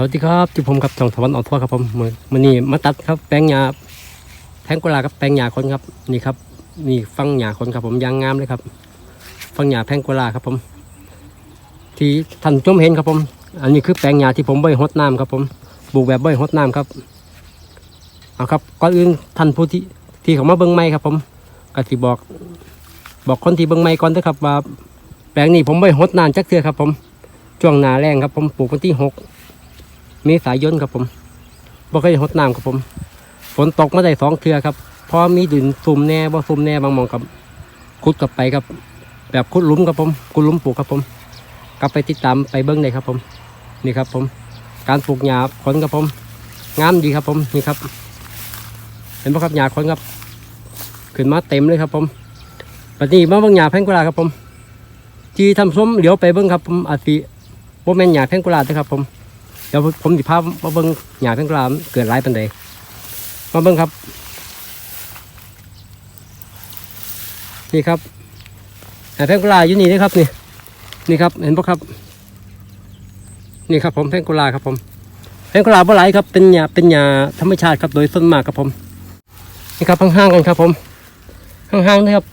สวัสดีครับจุผมกับช่องสวรรค์ออกทั่วครับผมมือนี้มาตัดครับแปลงหญ้าแทงกุลาบกับแปลงหญ้าคนครับนี่ครับนี่ฟังหญ้าคนครับผมยางงามเลยครับ ฟังหญ้าแพงกุลาครับผม ที่ท่านชมเห็นครับผม อันนี้คือแปลงหญ้าที่ผมใบหดน้ำครับผมปลูกแบบใบหดน้ำครับเอาครับก่อนอื่นท่านผู้ที่ที่เขามาเบิ้งไม้ครับ ผมก็ที่บอก บอกคนที่เบิ้งไม้ก่อนเด้อครับว่าแปลงนี้ผมใบหดน้ำจักเทือครับ ผมช่วงหนาแรงครับ ผมปลูกวันที่หก เมษายนครับผมบ่เคยหดน้ำครับผม ฝนตกมาได้สองเทือครับพอมีดินซุ่มแน่บ่ซุ่มแน่บางมองกับขุดกลับไปครับ แบบขุดลุมครับผมขุดลุมปลูกครับผม กลับไปติดตามไปเบิ้งได้ครับผม นี่ครับผม การปลูกหญ้าขนครับผม งามดีครับผมนี่ครับ เห็นไหมครับหญ้าขนครับ ขึ้นมาเต็มเลยครับผมปัจจุบันมาเบิ้งหญ้าแพงกุลาครับผม ที่ทำส้มเหลียวไปเบิ้งครับผมอาจสิบ่แมนหญ้าแพงกุลาบนะครับผม เดี๋ยวผมสิพามาเบิ่งหญ้าเพิ่งกลามเกิดหลายปันใดมาเบิ่งครับ นี่ครับหญ้าเพิ่งกลาอยู่นี่นะครับนี่นี่ครับ เห็นปะครับ นี่ครับผมเพิ่งกลาครับผมเพิ่งกลาบ่หลครับเป็นหญ้าเป็นหญ้าธรรมชาติครับโดยส่วนมากครับผม นี่ครับห่างๆกันครับ ผมห่างๆนะครับ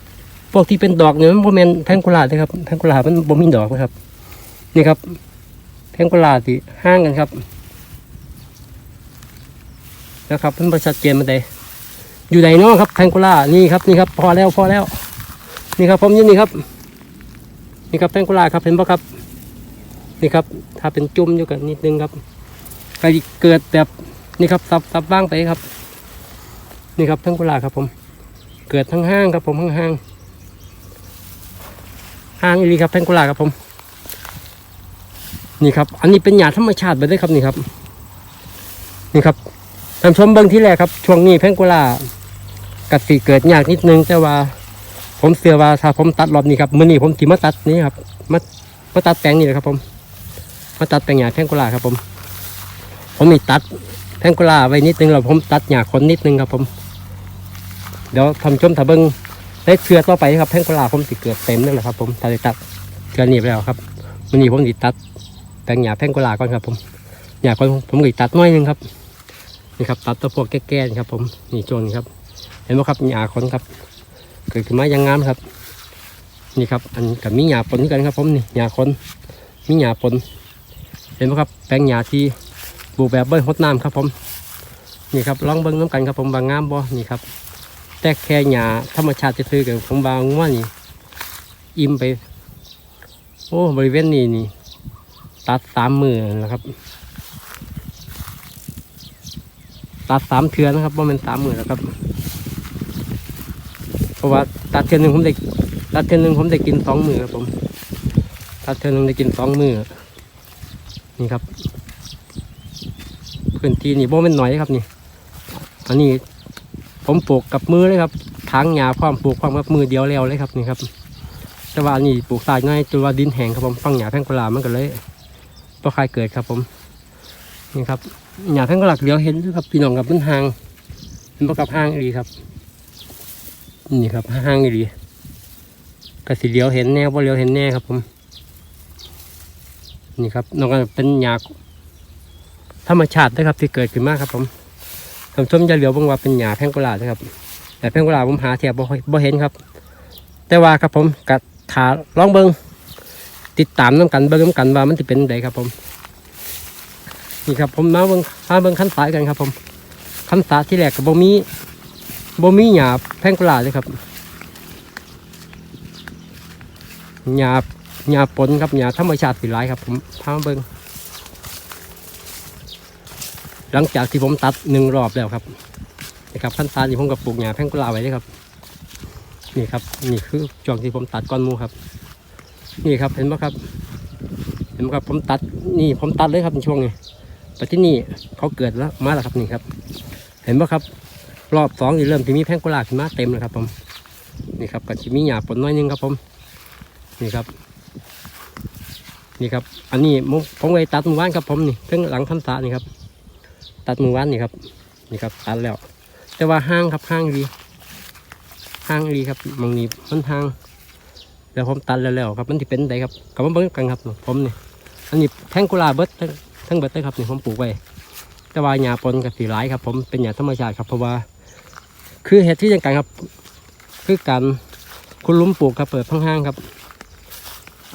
พวกที่เป็นดอกเนี่ยมันโมเมนแพงกุลาบนะครับแพงกุลามันบ่มีดอกนะครับ นี่ครับ แพงกุลาบที่ห้างกันครับนะครับเพิ่นประชัดเจนมาได้อยู่ไหนเนาะครับแพงกุลานี่ครับนี่ครับ พอแล้วพอแล้ว นี่ครับผมยืนนี่ครับ นี่ครับแพงกุลาครับเห็นปะครับ นี่ครับ ถ้าเป็นจุ่มอยู่กันนิดนึงครับก็เกิดแบบนี่ครับซับซับบ้างไปครับ นี่ครับแพงกุลาครับผม เกิดทั้งห้างครับผมห้งห้างห้างอีหลีครับแพงกุลาครับผม นี่ครับ อันนี้เป็นหญ้าธรรมชาติไปเลยครับนี่ครับ นี่ครับท่านชมเบิ้งที่แรกครับ ช่วงนี้แพงกุลากัดสีเกิดยากนิดนึง แต่ว่า ผมเสียว่าถ้าผมตัดรอบนี้ครับมื้อนี้ผมสิมาตัดนี่ครับมามาตัดแปลงนี่แหละครับผมมาตัดแปลงหญ้าแพงกุลาครับ ผม ผมมีตัดแพงกุลาไว้นิดนึงแล้วผมตัดหญ้าคนนิดนึงครับ ผม เดี๋ยวทำชมถ้าเบิ้งได้เชือต่อไปครับแพงกุลาผมสิเกิดเต็มนั่นแหละครับ ผมถ้าได้ตัดเชือนี้ไปแล้วครับมื้อนี้ผมสิตัด แปลงหญ้าแพงกุหลาบก่อนครับ ผมหญ้าก่อนผมก็ตัดน้อยหนึงครับนี่ครับตัดตัวพวกแก่ๆครับ ผมนี่ช่วงนี้ครับ เห็นไหมครับหญ้าคนครับ เกิดขึ้นมาอยังงามครับ นี่ครับ อันกับมีหญ้าปนกันครับ ผมนี่หญ้าคนมีหญ้าปน เห็นไหมครับ แปลงหญ้าที่ปลูกแบบเบิ้ลฮดน้ำครับ ผมนี่ครับลองเบิ้งน้ำกันครับ ผมบางงามบ่นี่ครับแต่แค่หญ้าธรรมชาติจะซื้อกับผมบางว่านี่ อิ่มไป โอ้บริเวณนี้นี่ ตัดสามมือนะครับ ตัดสามเทือนะครับว่ามันสามมือแล้วครับ เพราะว่าตัดเทือหนึ่งผมได้ตัดเทือหนึ่งผมได้กินสองมือครับผม ตัดเทือหนึ่งได้กินสองมือนี่ครับพื้นที่นี่บ่แม่นหน่อยครับนี่อันนี้ผมปลูกกับมือเลยครับทางหญ้าพร้อมปลูกพร้อมกับมือเดียวแล้วเลยครับนี่ครับแต่ว่าอันนี้ปลูกสายง่ายจนว่าดินแห้งครับผมฟังหญ้าแพงกุหลาบมันก็เลย ตัวคายเกิดครับผมนี่ครับหญ้าแพงกุหลาบเลี้ยวเห็นครับพี่น้องครับมันหางมันประกับห่างอีครับนี่ครับห่างอีกระสีเลี้ยวเห็นแน่ว่าเลี้ยวเห็นแน่ครับผมนี่ครับน้องก็เป็นหญ้าธรรมชาตินะครับที่เกิดขึ้นมากครับผมท่านผู้ชมจะเหลียวบางว่าเป็นหญ้าแพงกุหลาบนะครับ แต่แพงกุหลาบผมหาแถบบ่อยเห็นครับ แต่ว่าครับผมกัดขาลองเบิง ติดตามน้ำกันเบิ้งน้ำกันว่ามันจะเป็นไดครับผม นี่ครับผมมาเบิ้งมาเบิ้งขั้นสายกันครับ ผมขั้นสายที่แรกกับบ่มีบ่มีหยาแพงกุหลาบเลยครับหยาหยาปนครับหยาธรรมชาติสีหลายครับ ผมพามาเบิ้งหลังจากที่ผมตัดหนึ่งรอบแล้วครับนะครับขั้นตาที่ผมกับปลูกหยาแพงกุหลาบไว้เลยครับ นี่ครับ นี่คือช่วงที่ผมตัดก้อนมูครับ นี่ครับเห็นไหมครับ เห็นไหมครับผมตัดนี่ผมตัดเลยครับในช่วงนี้แต่ที่นี่เขาเกิดแล้วมาแล้วครับนี่ครับ เห็นไหมครับ รอบสองนี่เริ่มที่มีแพงกุหลาบขึ้นมาเต็มเลยครับผมนี่ครับกับที่มีหยาปนน้อยนึงครับผมนี่ครับ นี่ครับ อันนี้ผมไปตัดมือวานครับผมนี่ทั้งหลังคันสานี่ครับ ตัดมือวานนี่ครับ นี่ครับตัดแล้ว แต่ว่าห้างครับห้างดีห้างดีครับมองนี้มันห้าง แล้วผมตัดแล้วๆครับมันที่เป็นไดครับกับมันเบิ้งกันครับผมนี่อันนี้แทงกุลาบเบิดทั้งเบิดเลยครับนี่ผมปลูกไว้แต่ว่าหญ้าปนกับสีหลายครับ ผมเป็นหญ้าธรรมชาติครับเพราะว่า คือเหตุที่ยังไงครับ คือการคุณลุมปลูกครับเปิดห้างๆครับ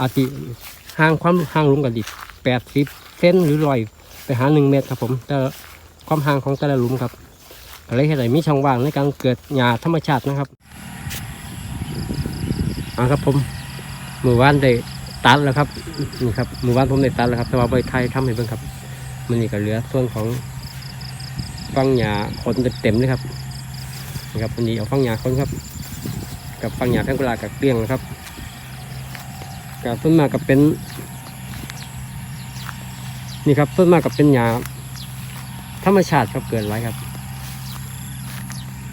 อาจจะห่างความห่างลุมกันดิบแปดสิบเซนหรือร้อยไปหาหนึ่งเมตรครับ ผมแต่ความห่างของแต่ละหลุมครับอะไรเหตุใดมีช่องว่างในการเกิดหญ้าธรรมชาตินะครับ อ่าครับผมหมือวานได้ตัดแล้วครับนี่ครับหมือวานผมได้ตัดแล้วครับแต่ว่าใบไทยทำให้เบิ่งครับมันนี่ก็เหลือส่วนของฟังหญ้าคนเต็มเลยครับนี่ครับวันนี้เอาฟังหญ้าคนครับ กับฟังหญ้าแพงกุลากับเกลี้ยงนะครับกับต้นมากับเป็น นี่ครับต้นมากับเป็นหญ้าธรรมชาติครับเกิดไว้ครับ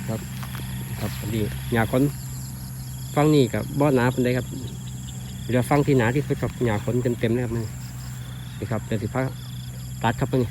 ครับครับดีหญ้าคน ฟังนี่กับบ่อหนาเป็นไดครับเดี๋ยวฟังที่หนาที่สุดกับหญ้าขนเต็มๆนะครับนี่นี่ครับเดี๋ยวสิพักตัดครับนี่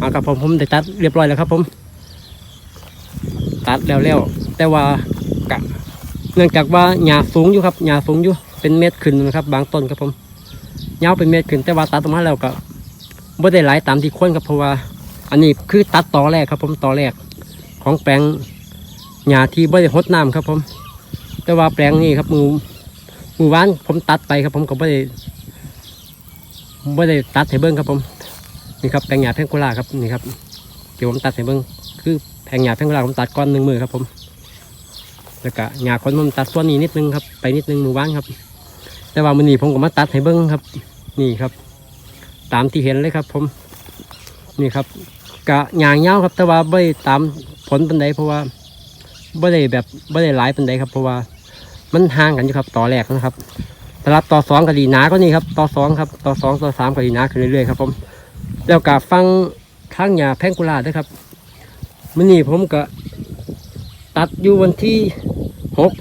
อ่าครับผมผมได้ตัดเรียบร้อยแล้วครับ ผม ตัดแล้วแล้วแต่ว่ากะเนื่องจากว่าหญ้าสูงอยู่ครับหญ้าสูงอยู่เป็นเม็ดขึ้นนะครับ บางต้นครับผมยาวเป็นเม็ดขึ้น แต่ว่าตัดออกมาแล้วก็ไม่ได้หลายตามที่ควรครับเพราะว่า อันนี้คือตัดต่อแรกครับ ผมต่อแรก ของแปลงหญ้าที่ไม่ได้หดน้ำครับ ผม แต่ว่าแปลงนี้ครับมือมือวานผมตัดไปครับ ผมก็ไม่ได้ไม่ได้ตัดให้เบิ้งครับผม นี่ครับแปลงหญ้าแพงโกุลาครับนี่ครับเดี๋ยวผมตัดให้เบิ่งคือแปลงหญ้าแพงโกุลาผมตัดก้อนหนึ่งมือครับ ผมแล้วก็หญ้าคนผมตัดส่วนนี้นิดนึงครับไปนิดนึงมือว่างครับ แต่ว่ามือนี้ผมก็มาตัดให้เบิ่งครับ นี่ครับ ตามที่เห็นเลยครับ ผมนี่ครับกะหญ้าเงาวครับ แต่ว่าไม่ตามผลปันใดเพราะว่าไม่ได้แบบไม่ได้หลายปันใดครับ เพราะว่ามันห่างกันอยู่ครับต่อแรกนะครับสำหรับต่อสองก็ดีนาก็นี่ครับต่อสองครับต่อสองต่อสามก็ดีนาขึ้นเรื่อยๆครับผม แล้วก็ฟังข้างหญ้าแพงกุลาด้วยครับมื่อนี้ผมก็ตัดอยู่วันที่หก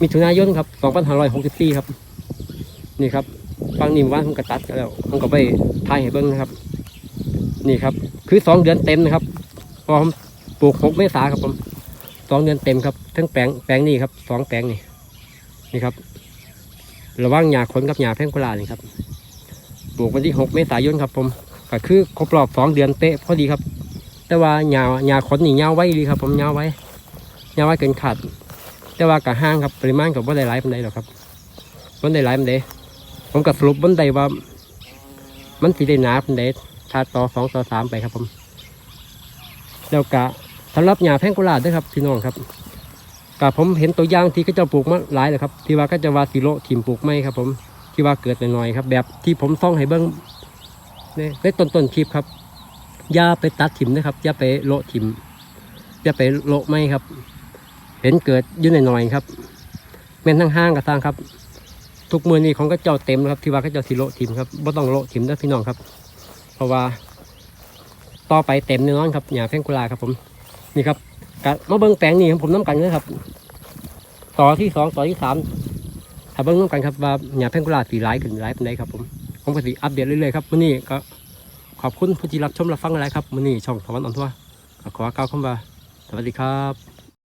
มิถุนายนครับสองพันห้าร้อยหกสิบสี่ครับ นี่ครับฟังนิ่มว่านผมก็ตัดแล้วผมก็ไปถ่ายให้เบิ้งนะครับ นี่ครับ คือสองเดือนเต็มนะครับพอผมปลูกหกเมษาครับผมสองเดือนเต็มครับทั้งแปลงแปลงนี้ครับสองแปลงนี่นี่ครับ ระว่างหญ้าขนกับหญ้าแพงกุลานี่ครับ ปลูกวันที่ 6 เมษายนครับผมก็คือครบรอบ2เดือนเป๊ะพอดีครับ แต่ว่าหญ้าหญ้าขนนี่ยาไว้ดีครับ ผมหยาไว้หยาไว้เกินขาด แต่ว่ากะห้างครับปริมาณกับว่าได้หลายปานใดหรอกครับวันได้หลายปานใดผมก็สรุปวันใดว่า มันสีได้หนาปานใดถ้าต่อสองต่อสามไปครับ ผมแล้วกะสำหรับหญ้าแพงกุหลาบด้วยครับพี่น้องครับกะผมเห็นตัวอย่างที่เขาจะปลูกมาหลายเลยครับ ที่ว่าก็จะว่าสิโลทิมปลูกไม่ครับผม ที่ว่าเกิดหน่อยๆครับ แบบที่ผมซ่องให้เบิ้งเนี่ยในต้นต้นคลิปครับอย่าไปตัดถิ่มนะครับอย่าไปโละถิ่มอย่าไปโละไม่ครับ เห็นเกิดยุ่นหน่อยๆครับแม่นทั้งห้างกับทางครับทุกมือนี้ของก็เจ้าเต็มแล้วครับ ที่ว่าก็เจ้าสิโละถิ่มครับบ่ต้องโละถิ่มนะพี่น้องครับ เพราะว่า ต่อไปเต็มแน่นอนครับหญ้าแพงกุลาครับผมนี่ครับกะมาเบิ้งแปลงนี่ของผมน้ำกันเลยครับ ต่อที่สองต่อที่สาม ถ้าเบิ่งน้ำกันครับว่าหญ้าแพงกุหลาบสีหลายขึ้นหลายปานไดครับผมผมก็สีอัปเดตเรื่อยๆครับมื้อนี้ก็ขอบคุณผู้ที่รับชมรับฟังอะไรครับมื้อนี้ช่องสวรรค์ออนทัวร์ขอกล่าวคำว่าสวัสดีครับ